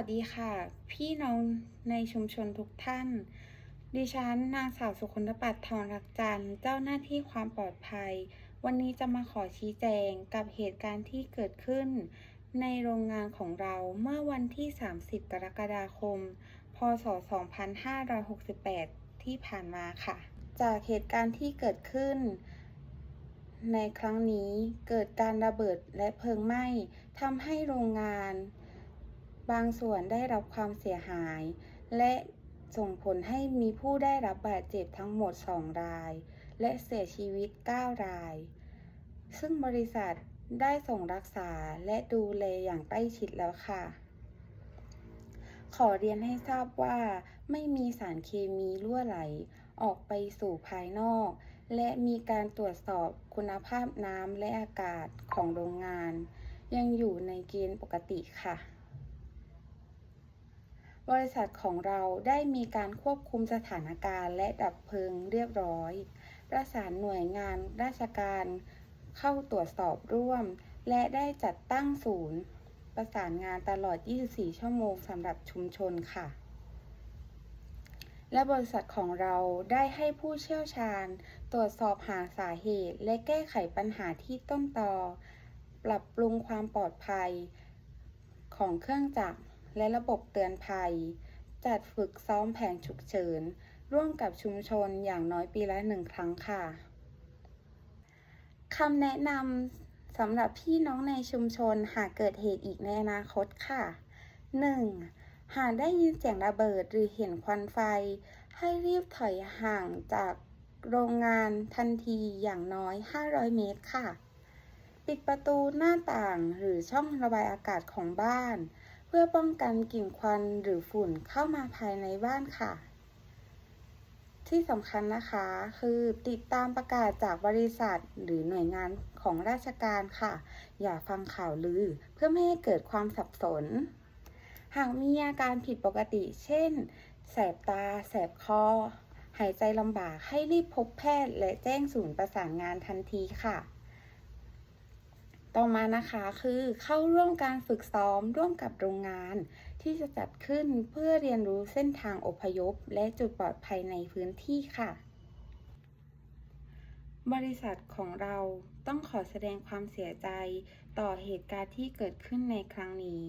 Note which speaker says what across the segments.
Speaker 1: วัสดีค่ะ พี่น้องในชุมชนทุกท่าน ดิฉันนางสาวสุคนทปัตทองรักจันทร์เจ้าหน้าที่ความปลอดภัย วันนี้จะมาขอชี้แจงกับเหตุการณ์ที่เกิดขึ้น ในโรงงานของเราเมื่อวันที่ 30 กรกฎาคม พศ 2568 ที่ผ่านมาค่ะ จากเหตุการณ์ที่เกิดขึ้นในครั้งนี้เกิดการระเบิดและเพลิงไหม้ทำให้โรงงาน บางส่วนได้รับความเสียหาย และส่งผลให้มีผู้ได้รับบาดเจ็บทั้งหมด 2 ราย และเสียชีวิต 9 ราย ซึ่งบริษัทได้ส่งรักษาและดูแลอย่างใกล้ชิดแล้วค่ะ ขอเรียนให้ทราบว่า ไม่มีสารเคมีรั่วไหลออกไปสู่ภายนอก และมีการตรวจสอบคุณภาพน้ำและอากาศของโรงงาน ยังอยู่ในเกณฑ์ปกติค่ะ บริษัทของเราได้มีการควบคุมสถานการณ์และดับเพลิงเรียบร้อย ประสานหน่วยงานราชการเข้าตรวจสอบร่วม และได้จัดตั้งศูนย์ ประสานงานตลอด 24 ชั่วโมงสำหรับชุมชนค่ะ และบริษัทของเราได้ให้ผู้เชี่ยวชาญ ตรวจสอบหาสาเหตุ และแก้ไขปัญหาที่ต้นตอ ปรับปรุงความปลอดภัยของเครื่องจักร และระบบเตือนภัย จัดฝึกซ้อมแผนฉุกเฉิน ร่วมกับชุมชนอย่างน้อยปีละหนึ่งครั้งค่ะคำแนะนำสำหรับพี่น้องในชุมชนหากเกิดเหตุอีกในอนาคตค่ะ 1. หากได้ยินเสียงระเบิดหรือเห็นควันไฟ ให้รีบถอยห่างจากโรงงานทันทีอย่างน้อย 500 เมตรค่ะ ปิดประตูหน้าต่างหรือช่องระบายอากาศของบ้าน เพื่อป้องกันกลิ่นควันหรือฝุ่นเข้ามาภายในบ้านค่ะ ที่สำคัญนะคะคือติดตามประกาศจากบริษัทหรือหน่วยงานของราชการค่ะ อย่าฟังข่าวลือเพื่อไม่ให้เกิดความสับสน หากมีอาการผิดปกติ เช่น แสบตา แสบคอ หายใจลำบากให้รีบพบแพทย์ และแจ้งศูนย์ประสานงานทันทีค่ะ ต่อมานะคะคือเข้าร่วมการฝึกซ้อมร่วมกับโรงงาน ที่จะจัดขึ้นเพื่อเรียนรู้เส้นทางอพยพ และจุดปลอดภัยในพื้นที่ค่ะ บริษัทของเราต้องขอแสดงความเสียใจต่อเหตุการณ์ที่เกิดขึ้นในครั้งนี้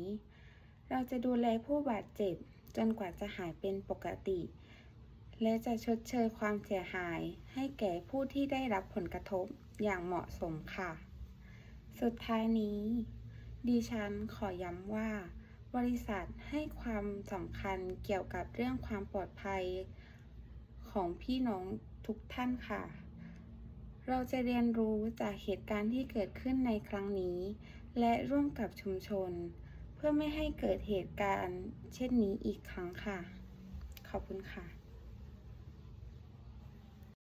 Speaker 1: เราจะดูแลผู้บาดเจ็บจนกว่าจะหายเป็นปกติ และจะชดเชยความเสียหายให้แก่ผู้ที่ได้รับผลกระทบอย่างเหมาะสมค่ะ สุดท้ายนี้ ดิฉันขอย้ำว่า บริษัทให้ความสำคัญเกี่ยวกับเรื่องความปลอดภัยของพี่น้องทุกท่านค่ะ เราจะเรียนรู้จากเหตุการณ์ที่เกิดขึ้นในครั้งนี้ และร่วมกับชุมชน เพื่อไม่ให้เกิดเหตุการณ์ เช่นนี้อีกครั้งค่ะ ขอบคุณค่ะ